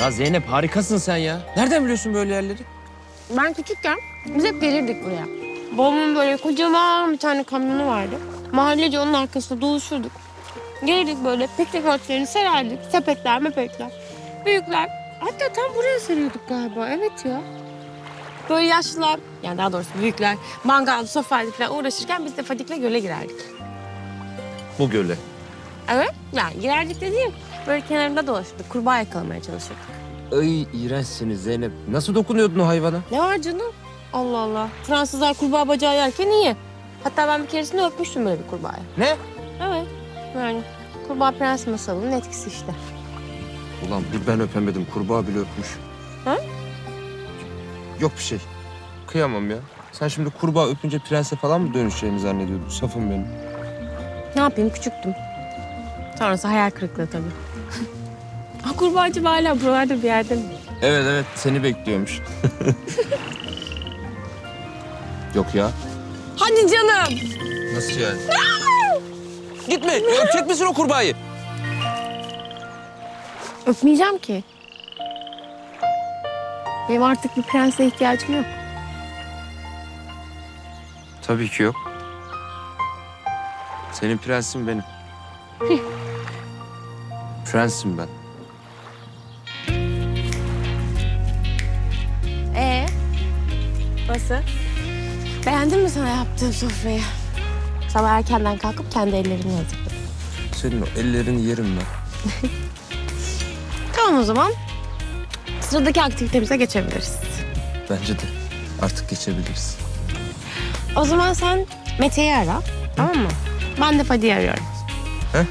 Ya Zeynep harikasın sen ya. Nereden biliyorsun böyle yerleri? Ben küçükken biz hep gelirdik buraya. Babamın böyle kocaman bir tane kamyonu vardı. Mahallece onun arkasında doluşurduk. Gelirdik böyle piknik örtülerini sererdik. Sepetler, mepetler. Büyükler. Hatta tam buraya seriyorduk galiba. Evet ya. Böyle yaşlılar, yani daha doğrusu büyükler, mangal, sofayla falan uğraşırken biz de Fadik'le göle girerdik. Bu göle. Evet, yani girerdik dediğim böyle kenarında dolaşırdık. Kurbağa yakalamaya çalışırdık. Ay iğrençsiniz Zeynep. Nasıl dokunuyordun o hayvana? Ne var canım? Allah Allah. Fransızlar kurbağa bacağı yerken iyi. Hatta ben bir keresinde öpmüştüm böyle bir kurbağayı. Ne? Evet. Yani kurbağa prens masalının etkisi işte. Ulan bir ben öpemedim. Kurbağa bile öpmüş. Ha? Yok bir şey. Kıyamam ya. Sen şimdi kurbağa öpünce prense falan mı dönüşeceğimi zannediyordun? Safım benim. Ne yapayım küçüktüm. Sonrası hayal kırıklığı tabii. Kurbağacı hala buralarda bir yerde mi? Evet evet seni bekliyormuş. Yok ya. Hadi canım. Nasıl yani? Gitme. Öpecek misin o kurbağayı? Öpmeyeceğim ki. Benim artık bir prense ihtiyacım yok. Tabii ki yok. Senin prensin benim. Prensim ben. Ee? Nasıl? Beğendin mi sana yaptığım sofrayı? Sabah erkenden kalkıp kendi ellerimle hazırladım. Senin o ellerini yerim ben. Tamam o zaman. Sıradaki aktivitemize geçebiliriz. Bence de. Artık geçebiliriz. O zaman sen Mete'yi ara. Tamam mı? Ben de Fadi'yi arıyorum. He?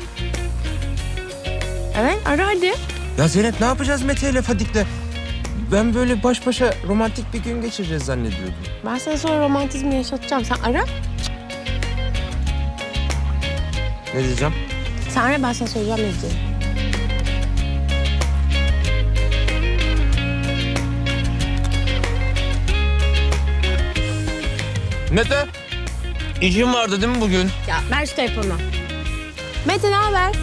Evet ara hadi. Ya Zeynep ne yapacağız Mete ile Fadik'le? Ben böyle baş başa romantik bir gün geçireceğiz zannediyordum. Ben sana sonra romantizmi yaşatacağım. Sen ara. Ne diyeceğim? Sen ara ben sana söyleyeceğim ne diyeceğim. Mete, işin vardı değil mi bugün? Ya ver şu telefonu. Mete ne haber?